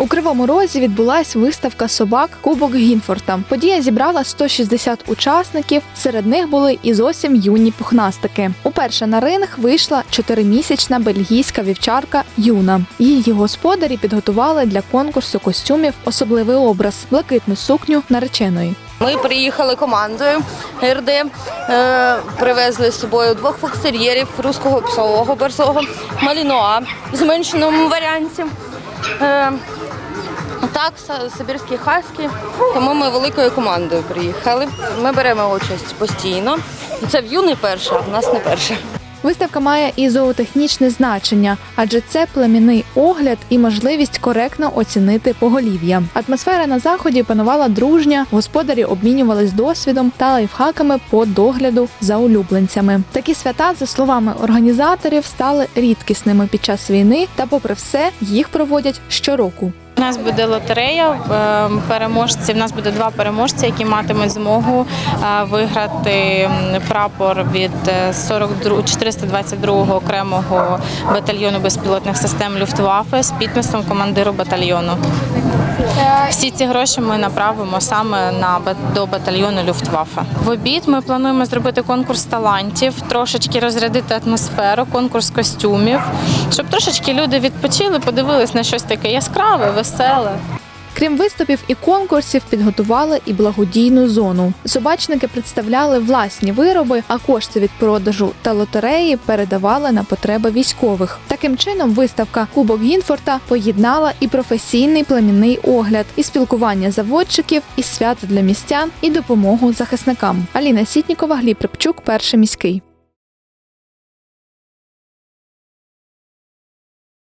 У Кривому Розі відбулась виставка собак Кубок Гінфорта. Подія зібрала 160 учасників. Серед них були і зовсім юні пухнастики. Уперше на ринг вийшла чотиримісячна бельгійська вівчарка Юна. Її господарі підготували для конкурсу костюмів особливий образ блакитну сукню нареченої. Ми приїхали командою РД, е, привезли з собою двох фокстер'єрів, руського псового борзого, малінуа в зменшеному варіанті. Е, так, сибірські хаски. Тому ми великою командою приїхали. Ми беремо участь постійно. Це в юний перша, в нас не перша. Виставка має і зоотехнічне значення, адже це племінний огляд і можливість коректно оцінити поголів'я. Атмосфера на заході панувала дружня, господарі обмінювались досвідом та лайфхаками по догляду за улюбленцями. Такі свята, за словами організаторів, стали рідкісними під час війни, та, попри все, їх проводять щороку. У нас буде лотерея е, переможці. У нас буде два переможці, які матимуть змогу е, виграти прапор від е, 42 422 окремого батальйону безпілотних систем Люфтваффе з підписом командиру батальйону. Всі ці гроші ми направимо саме на до батальйону Люфтваффе. В обід ми плануємо зробити конкурс талантів, трошечки розрядити атмосферу, конкурс костюмів, щоб трошечки люди відпочили, подивились на щось таке яскраве, веселе. Крім виступів і конкурсів, підготували і благодійну зону. Собачники представляли власні вироби, а кошти від продажу та лотереї передавали на потреби військових. Таким чином, виставка Кубок Гінфорта поєднала і професійний племінний огляд, і спілкування заводчиків, і свято для містян, і допомогу захисникам. Аліна Сітнікова, Гліб Рибчук, перший міський.